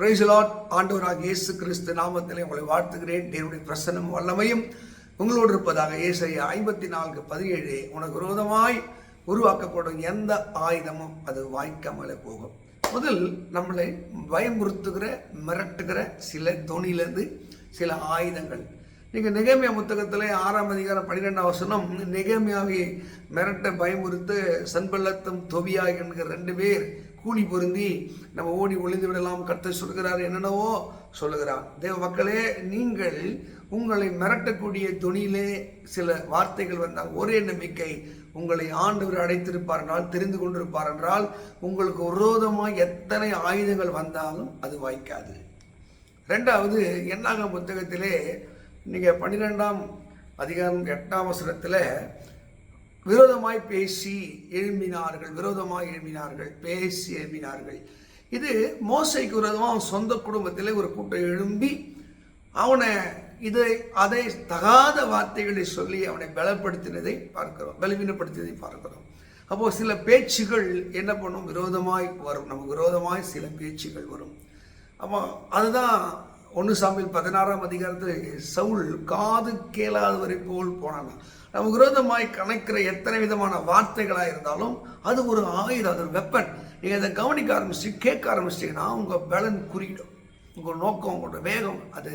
பிரைஸ்லாட் ஆண்டவராக இயேசு கிறிஸ்து நாமத்திலே உங்களை வாழ்த்துகிறேன். தேவனுடைய பிரசனம் வல்லமையும் உங்களோடு இருப்பதாக ஏசையா ஐம்பத்தி நான்கு பதினேழு. உனக்கு விரோதமாய் உருவாக்கப்படும் எந்த ஆயுதமும் அது வாய்க்காமலே போகும். முதல் நம்மளை பயமுறுத்துகிற மிரட்டுகிற சில தொனிலேருந்து சில ஆயுதங்கள். நீங்கள் நிகமியா புத்தகத்தில் ஆறாம் அதிகாரம் பன்னிரெண்டாம் வசனம் நிகமியாவை மிரட்ட பயமுறுத்து சன்பள்ளத்தும் தொபியா என்கிற ரெண்டு பேர் கூலி பொருந்தி நம்ம ஓடி ஒளிந்து விடலாம். கர்த்தர் சொல்கிறார் என்னென்னவோ சொல்லுகிறார். தேவ மக்களே நீங்கள் உங்களை மிரட்டக்கூடிய துணியிலே சில வார்த்தைகள் வந்தால் ஒரே நம்பிக்கை உங்களை ஆண்டவர் அடைத்திருப்பார் என்றால் தெரிந்து கொண்டிருப்பார் என்றால் உங்களுக்கு விரோதமாக எத்தனை ஆயுதங்கள் வந்தாலும் அது வாய்க்காது. ரெண்டாவது என்னாக புத்தகத்திலே நீங்கள் பன்னிரெண்டாம் அதிகாரம் எட்டாம் வசனத்தில் விரோதமாய் பேசி எழும்பினார்கள் விரோதமாய் எழும்பினார்கள் பேசி எழும்பினார்கள். இது மோசைக்கு விரோதமாக அவன் சொந்த குடும்பத்தில் ஒரு கூட்டம் எழும்பி அவனை இதை அதை தகாத வார்த்தைகளை சொல்லி அவனை பலப்படுத்தினதை பார்க்கிறோம் பலவீனப்படுத்தியதை பார்க்கிறோம். அப்போது சில பேச்சுகள் என்ன பண்ணும்? விரோதமாய் வரும். நமக்கு விரோதமாய் சில பேச்சுகள் வரும். அப்போ அதுதான் ஒன்று சாமியில் பதினாறாம் அதிகாரத்தில் சவுல் காது கேளாதவரை போல் போனான் நம்ம விரோதமாய் கணக்கிற எத்தனை விதமான வார்த்தைகளாக இருந்தாலும் அது ஒரு ஆயுதம் அது ஒரு வெப்பன் நீங்கள் அதை கவனிக்க ஆரம்பிச்சு கேட்க ஆரம்பிச்சிட்டிங்கன்னா உங்கள் பலன் குறியிடும் உங்கள் நோக்கம் உங்களோட வேகம் அது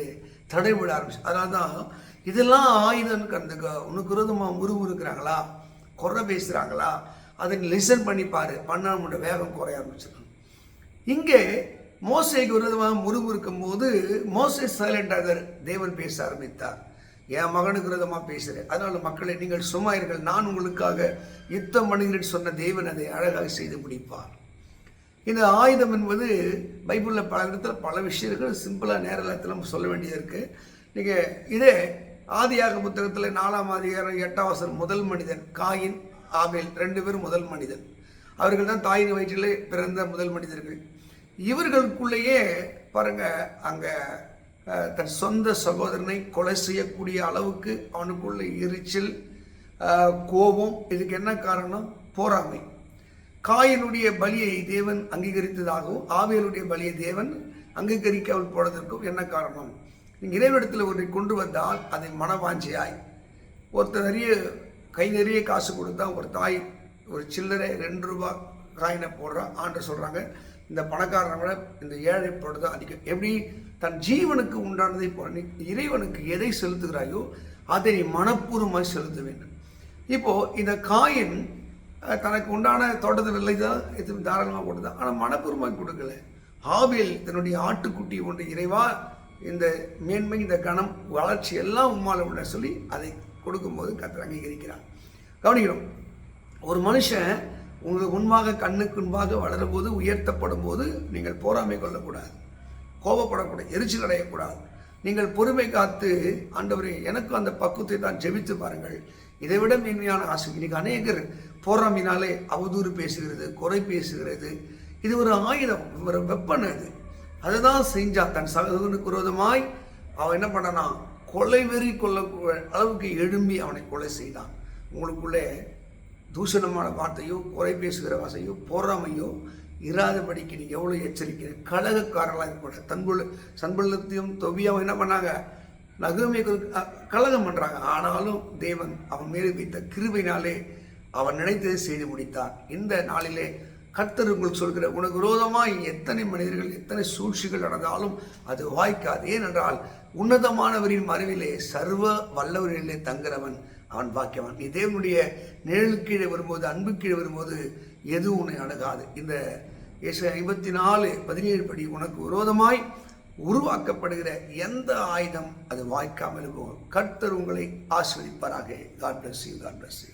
தடைவிட ஆரம்பிச்சு. அதனால தான் இதெல்லாம் ஆயுதம் கண்டுக்க உனக்கு விரோதமாக முறுமுறுக்கிறாங்களா? குறை பேசுகிறாங்களா அதை லிசன் பண்ணி பாரு. பண்ணா வேகம் குறைய ஆரம்பிச்சிடும். இங்கே மோசைக்கு விரோதமாக முறுமுறுக்கும் போது மோசை சைலண்டாக தேவன் பேச ஆரம்பித்தார். என் மகனுக்கு விரோதமாக பேசுகிறேன் அதனால் மக்களை நீங்கள் சும்மா நான் உங்களுக்காக யுத்தம் பண்ணுகிறேன் சொன்ன தேவன் அதை அழகாக செய்து முடிப்பார். இந்த ஆயுதம் என்பது பைபிளில் பல இடத்துல பல விஷயங்கள் சிம்பிளாக நேரத்தில் நம்ம சொல்ல வேண்டியது இருக்குது நீங்கள் இதே ஆதியாக புத்தகத்தில் நாலாம் அதிகாரம் எட்டாம் வசனம் முதல் மனிதன் காயின் ஆவேல் ரெண்டு பேரும் முதல் மனிதன். அவர்கள் தான் தாயின் வயிற்றிலே பிறந்த முதல் மனிதர்கள். இவர்களுக்குள்ளேயே பாருங்க அங்கே தன் சொந்த சகோதரனை கொலை செய்யக்கூடிய அளவுக்கு அவனுக்குள்ள எரிச்சல் கோபம் இதுக்கு என்ன காரணம்? போராமை. காயனுடைய பலியை தேவன் அங்கீகரித்ததாகவும் ஆவியனுடைய பலியை தேவன் அங்கீகரிக்காமல் போனதற்கும் என்ன காரணம்? நீங்கள் இறைவிடத்தில் ஒன்றை கொண்டு வந்தால் அதை மனவாஞ்சியாய். ஒருத்தர் நிறைய கை நிறைய காசு கொடுத்தா ஒரு தாய் ஒரு சில்லறை ரெண்டு ரூபா காயினை போடுறா ஆண்டு சொல்கிறாங்க இந்த பணக்காரனை விட இந்த ஏழை பொழுது அதிகம். எப்படி தன் ஜீவனுக்கு உண்டானதை இறைவனுக்கு எதை செலுத்துகிறாயோ அதை நீ மனப்பூர்வமாக செலுத்த வேண்டும். இப்போது இந்த காயின் தனக்கு உண்டான தோட்டத்தில் இல்லை தான் தாராளமாக கொடுத்தான் ஆனால் மனப்பூர்வமாக கொடுக்கல. ஆவியல் தன்னுடைய ஆட்டுக்குட்டி ஒன்று இறைவா இந்த மேன்மை இந்த கணம் வளர்ச்சி எல்லாம் உம்மால உள்ள சொல்லி அதை கொடுக்கும்போது கத்தர் அங்கீகரிக்கிறான் கவனிக்கிறோம் ஒரு மனுஷன் உங்களுக்கு முன்பாக கண்ணுக்கு முன்பாக வளரும்போது உயர்த்தப்படும் போது நீங்கள் போராமை கொள்ளக்கூடாது. கோபப்படக்கூடாது எரிச்சல் அடையக்கூடாது. நீங்கள் பொறுமை காத்து ஆண்டவரே எனக்கும் அந்த பக்குவத்தை தான் ஜெபித்து பாருங்கள். இதை விட மேன்மையான ஆசை. இன்னைக்கு அநேகர் போராமினாலே அவதூறு பேசுகிறது குறை பேசுகிறது. இது ஒரு ஆயுதம் ஒரு வெப்பன் அது. அதுதான் செஞ்சா தன் சகோதரனுக்கு விரோதமாய் அவன் என்ன பண்ணனா கொலை வெறி கொள்ள அளவுக்கு எழும்பி அவனை கொலை செய்தான். உங்களுக்குள்ளே தூஷணமான வார்த்தையோ குறை பேசுகிற வாசையோ போறாமையோ இராதபடிக்கு நீங்கள் எவ்வளோ எச்சரிக்கிற? கழகக்காரர்களாக இருக்கக்கூட தன்புள்ள சன்பள்ளத்தையும் தொவியாவும் என்ன பண்ணாங்க? நகுமை கழகம் பண்ணுறாங்க ஆனாலும் தேவன் அவன் மேலே வைத்த கிருபைனாலே அவன் நினைத்ததை செய்து முடித்தார் இந்த நாளிலே கர்த்தர் உங்களுக்கு சொல்கிற உனக்கு விரோதமாக எத்தனை மனிதர்கள் எத்தனை சூழ்ச்சிகள் நடந்தாலும் அது வாய்க்காது. ஏனென்றால் உன்னதமானவரின் மறைவிலே சர்வ வல்லவரிலே தங்குறவன் அவன் பாக்கியவன். நீ தேவனுடைய நிழல் கீழே வரும்போது அன்பு கீழே வரும்போது எது உன்னை அணுகாது? இந்த இயேசு ஐம்பத்தி நாலு பதினேழு படி உனக்கு விரோதமாய் உருவாக்கப்படுகிற எந்த ஆயுதம் அது வாய்க்காமல் போகும். கர்த்தர் உங்களை ஆஸ்வதிப்பாராக God bless you God bless you